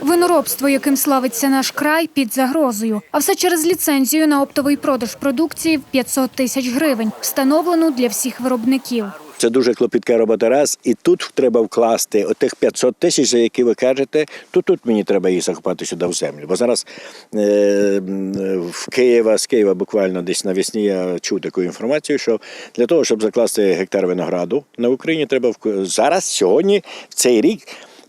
Виноробство, яким славиться наш край, під загрозою. А все через ліцензію на оптовий продаж продукції в 500 тисяч гривень, встановлену для всіх виробників. Це дуже клопітка робота раз, і тут треба вкласти отих 500 тисяч, за які ви кажете, то тут мені треба їх закопати сюди в землю. Бо зараз е, в Києва, з Києва буквально десь навесні я чув таку інформацію, що для того, щоб закласти гектар винограду на Україні, треба вк- зараз, сьогодні, в цей рік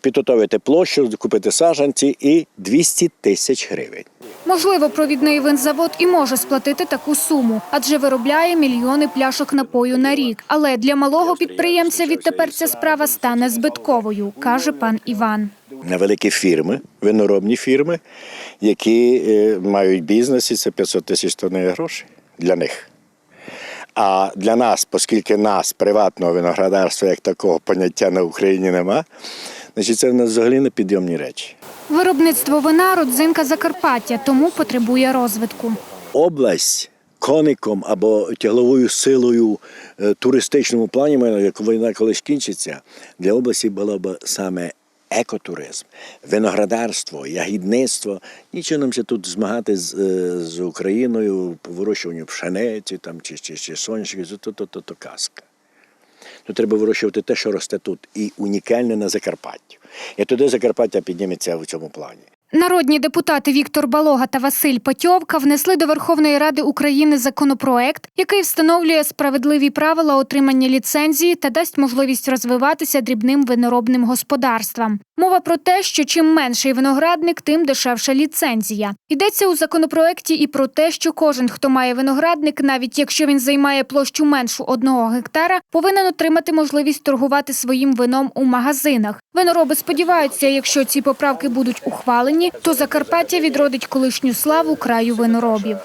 підготовити площу, купити саджанці і 200 тисяч гривень. Можливо, провідний винзавод і може сплатити таку суму, адже виробляє мільйони пляшок напою на рік. Але для малого підприємця відтепер ця справа стане збитковою, каже пан Іван. на великі фірми, виноробні фірми, які е, мають бізнес, і це 500 тисяч тонн грошей для них. А для нас, оскільки нас, приватного виноградарства, як такого поняття на Україні нема, значить це в нас взагалі непідйомні речі. Виробництво вина родзинка Закарпаття, тому потребує розвитку. Область коником або тягловою силою е, туристичному плані, як війна колись кінчиться, для області було б саме екотуризм, виноградарство, ягідництво. Нічого нам ще тут змагати з, е, з Україною по вирощуванню пшениці там, чи, чи, чи соняшники, то, то, то, то казка. Тут треба вирощувати те, що росте тут, і унікальне на Закарпатті. І туди Закарпаття підніметься в цьому плані. Народні депутати Віктор Балога та Василь Патьовка внесли до Верховної Ради України законопроект, який встановлює справедливі правила отримання ліцензії та дасть можливість розвиватися дрібним виноробним господарствам. Мова про те, що чим менший виноградник, тим дешевша ліцензія. Йдеться у законопроекті і про те, що кожен, хто має виноградник, навіть якщо він займає площу меншу одного гектара, повинен отримати можливість торгувати своїм вином у магазинах. Винороби сподіваються, якщо ці поправки будуть ухвалені, то Закарпаття відродить колишню славу краю виноробів.